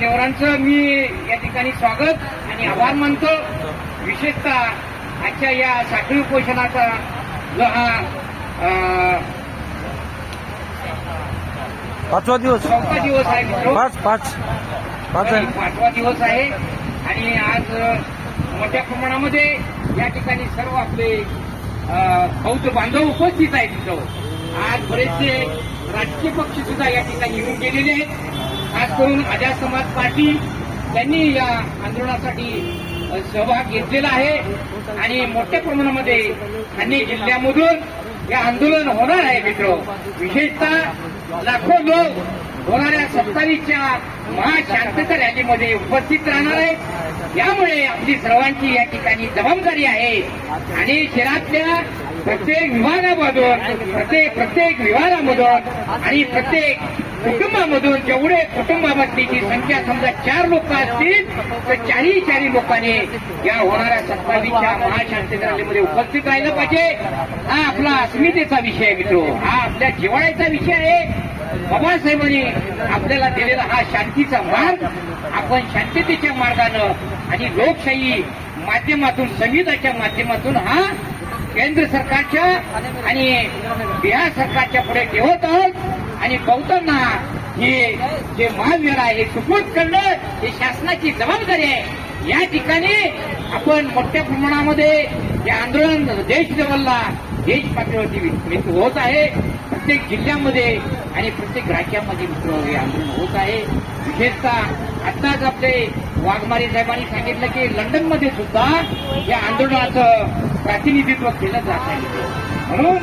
मान्यवरांचं मी या ठिकाणी स्वागत आणि आभार मानतो. विशेषतः आजच्या या साखळी उपोषणाचा जो हा पाचवा दिवस. चौथा दिवस आहे मित्र. पाच पाच. पाच आहे. पाचवा दिवस आहे. आणि आज मोठ्या प्रमाणामध्ये या ठिकाणी सर्व आपले अ, बौद्ध बांधव उपस्थित आहेत तिथं. आज बरेचसे राजकीय पक्ष सुद्धा या ठिकाणी येऊन गेलेले आहेत. खास करून आझाद समाज पार्टी त्यांनी या आंदोलनासाठी सहभाग घेतलेला आहे. आणि मोठ्या प्रमाणामध्ये ठाणे जिल्ह्यामधून हे आंदोलन होणार आहे मित्र. विशेषतः लाखो लोक होणाऱ्या सत्तावीसच्या महाशांतता रॅलीमध्ये उपस्थित राहणार आहेत. यामुळे आपली सर्वांची या ठिकाणी जबाबदारी आहे. आणि शहरातल्या प्रत्येक विभागामधून प्रत्येक प्रत्येक विभागामधून आणि प्रत्येक कुटुंबामधून जेवढे कुटुंबामधली जी संख्या समजा चार लोक असतील तर चारही चारही लोकांनी या होणाऱ्या सत्तावीसच्या महाशांतीमध्ये उपस्थित राहिलं पाहिजे. हा आपला अस्मितेचा विषय आहे मित्र. हा आपल्या जिव्हाळ्याचा विषय आहे. बाबासाहेबांनी आपल्याला दिलेला हा शांतीचा मार्ग. आपण शांततेच्या मार्गानं आणि लोकशाही माध्यमातून संविधाच्या माध्यमातून हा केंद्र सरकारच्या आणि बिहार सरकारच्या पुढे ठेवत आहोत. आणि बौद्धांना हे जे महावीर आहे हे करणं ही शासनाची जबाबदारी आहे. या ठिकाणी आपण मोठ्या प्रमाणामध्ये हे आंदोलन देश लेवलला देश पातळीवरती होत आहे. प्रत्येक जिल्ह्यामध्ये आणि प्रत्येक राज्यामध्ये मित्र हे आंदोलन होत आहे. विशेषतः आत्ताच आपले वाघमारे साहेबांनी सांगितलं की लंडनमध्ये सुद्धा या आंदोलनाचं प्रातिनिधित्व केलं जात आहे. म्हणून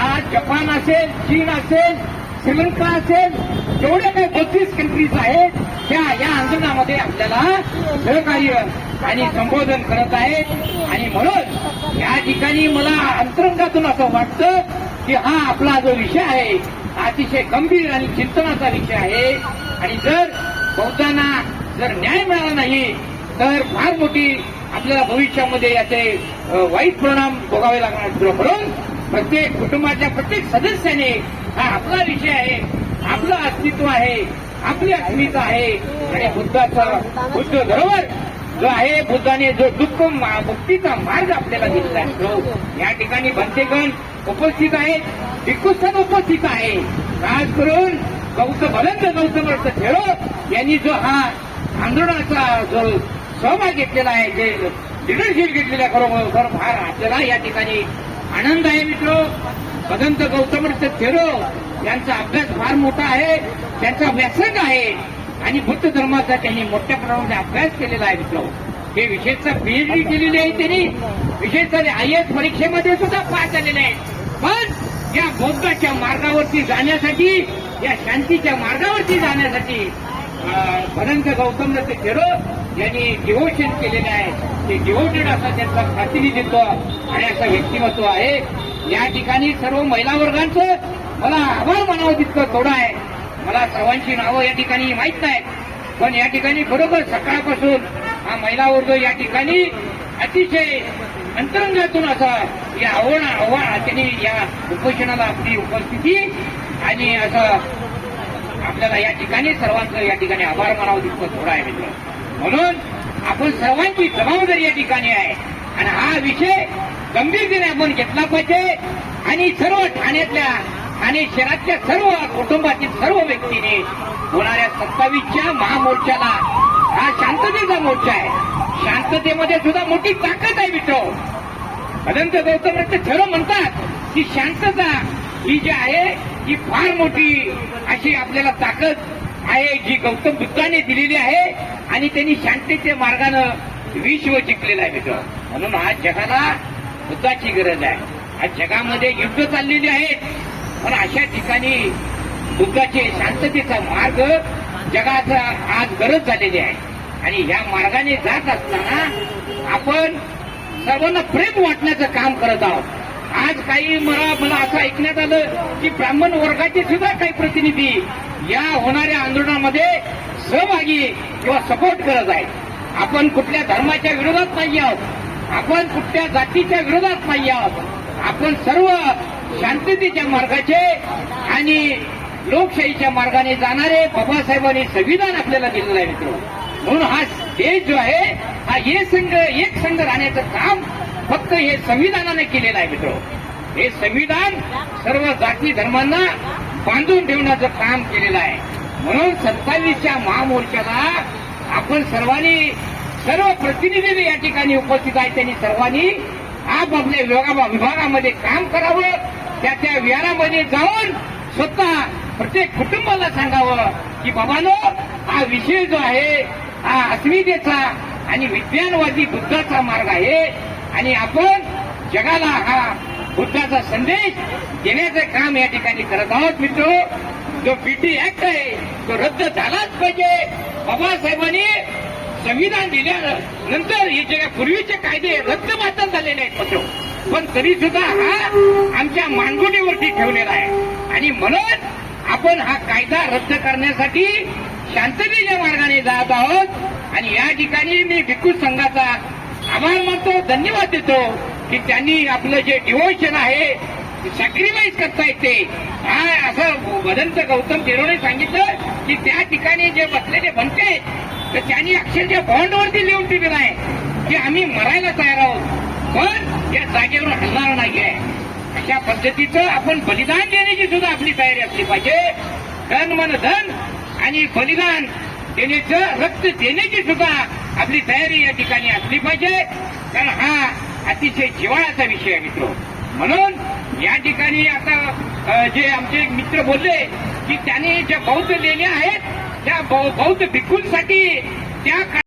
आज जपान असेल चीन असेल श्रीलंका असेल जेवढ्या काही बत्तीस कंट्रीज आहेत त्या या आंदोलनामध्ये आपल्याला सहकार्य आणि संबोधन करत आहेत आणि म्हणून या ठिकाणी मला अंतरंगातून असं वाटतं की हा आपला जो विषय आहे अतिशय गंभीर आणि चिंतनाचा विषय आहे. आणि जर बौद्धांना जर न्याय मिळाला नाही तर फार मोठी आपल्याला भविष्यामध्ये याचे वाईट परिणाम भोगावे लागणार. म्हणून प्रत्येक कुटुंबाच्या प्रत्येक सदस्याने हा आपला विषय आहे आपलं अस्तित्व आहे आपली अस्मिता आहे. आणि बुद्धाचा बुद्ध बरोबर जो आहे बुद्धाने जो दुःख मुक्तीचा मार्ग आपल्याला दिलेला आहे. या ठिकाणी भंतेगण उपस्थित आहेत भिक्खुस्थान उपस्थित आहे. खास करून गौतम भलंत गौतम रथ ठेरो यांनी जो हा आंदोलनाचा जो सहभाग घेतलेला आहे जे लिडरशिप घेतलेल्या खरोखर फार आपल्याला या ठिकाणी आनंद आहे मित्र. भगंत गौतम थेरो यांचा अभ्यास फार मोठा आहे. त्यांचा व्यासंग आहे. आणि बुद्ध धर्माचा त्यांनी मोठ्या प्रमाणामध्ये अभ्यास केलेला आहे मित्र. हे विशेषतः पीएचडी केलेली आहे त्यांनी. विशेषतः आय एस परीक्षेमध्ये सुद्धा पास झालेले आहेत. पण या बौद्धाच्या मार्गावरती जाण्यासाठी या शांतीच्या मार्गावरती जाण्यासाठी भरंत गौतम ते खेरो यांनी डिव्होशन केलेले आहे. ते डिव्होटेड असं त्यांचं प्रतिनिधित्व आणि असं व्यक्तिमत्व आहे. या ठिकाणी सर्व महिला वर्गांचं मला आभार मानावं तितकं थोडं आहे. मला सर्वांची नावं या ठिकाणी माहीत नाहीत. पण या ठिकाणी खरोखर सकाळपासून हा महिला वर्ग या ठिकाणी अतिशय अंतरंगातून असं या आव्हान आव्हान त्यांनी या उपोषणाला आपली उपस्थिती आणि असं आपल्याला या ठिकाणी सर्वांचं या ठिकाणी आभार मानावं तितकं थोडं आहे मित्र. म्हणून आपण सर्वांची जबाबदारी या ठिकाणी आहे. आणि हा विषय गंभीरतेने आपण घेतला पाहिजे. आणि सर्व ठाण्यातल्या आणि शहरातल्या सर्व कुटुंबातील सर्व व्यक्तीने होणाऱ्या सत्तावीसच्या महामोर्चाला हा शांततेचा मोर्चा आहे. शांततेमध्ये सुद्धा मोठी ताकद आहे मित्र. अनंत गौतम रत्न सर्व म्हणतात की शांतता ही जी आहे ही फार मोठी अशी आपल्याला ताकद आहे जी गौतम बुद्धाने दिलेली आहे आणि त्यांनी शांततेच्या मार्गानं विश्व जिंकलेलं आहे मित्र म्हणून आज जगाला बुद्धाची गरज आहे. आज जगामध्ये युद्ध चाललेली आहेत. पण अशा ठिकाणी बुद्धाचे शांततेचा मार्ग जगाचा आज गरज झालेली आहे. आणि या मार्गाने जात असताना आपण सर्वांना प्रेम वाटण्याचं काम करत आहोत. आज काही मला मला असं ऐकण्यात आलं की ब्राह्मण वर्गाचे सुद्धा काही प्रतिनिधी या होणाऱ्या आंदोलनामध्ये सहभागी किंवा सपोर्ट करत आहेत. आपण कुठल्या धर्माच्या विरोधात नाही आहोत. आपण कुठल्या जातीच्या विरोधात नाही आहोत. आपण सर्व शांततेच्या मार्गाचे आणि लोकशाहीच्या मार्गाने जाणारे बाबासाहेबांनी संविधान आपल्याला दिलेलं आहे मित्र म्हणून हा देश जो आहे हा एक संघ एक संघ राहण्याचं काम फक्त हे संविधानाने केलेलं आहे मित्र. हे संविधान सर्व जाती धर्मांना बांधून ठेवण्याचं काम केलेलं आहे. म्हणून सत्तावीसच्या महामोर्चाला आपण सर्वांनी सर्व प्रतिनिधी या ठिकाणी उपस्थित आहेत त्यांनी सर्वांनी आपापल्या विभागा विभागामध्ये काम करावं त्या त्या विहारामध्ये जाऊन स्वतः प्रत्येक कुटुंबाला सांगावं की बाबानो हा विषय जो आहे हा अस्मितेचा आणि विज्ञानवादी बुद्धाचा मार्ग आहे. आणि आपण जगाला हा बुद्धाचा संदेश देण्याचं काम या ठिकाणी करत आहोत मित्र. जो बीटी ऍक्ट आहे तो रद्द झालाच पाहिजे. बाबासाहेबांनी संविधान दिल्यानंतर हे जे पूर्वीचे कायदे रद्द मात्र झालेले आहेत मित्र. पण तरी सुद्धा हा आमच्या मानगुटीवरती ठेवलेला आहे. आणि म्हणून आपण हा कायदा रद्द करण्यासाठी शांततेच्या मार्गाने जात आहोत. आणि या ठिकाणी मी भिक्खू संघाचा आभार मानतो धन्यवाद देतो की त्यांनी आपलं जे डिवोशन आहे सॅक्रिफाईस करता येते हा असं वदंत गौतम केरोने सांगितलं की त्या ठिकाणी जे बसलेले बनते तर त्यांनी अक्षरशः बॉन्डवरती लिहून दिलेलं आहे की आम्ही मरायला तयार आहोत. पण या जागेवर हलणार आहे अशा पद्धतीचं आपण बलिदान देण्याची सुद्धा आपली तयारी असली पाहिजे. धन मन धन आणि बलिदान देण्याचं रक्त देण्याची सुद्धा आपली तयारी या ठिकाणी असली पाहिजे. कारण हा अतिशय जिव्हाळाचा विषय आहे मित्र. म्हणून या ठिकाणी आता जे आमचे एक मित्र बोलले की त्यांनी ज्या बौद्ध लेण्या आहेत त्या बौद्ध भिक्खूंसाठी त्या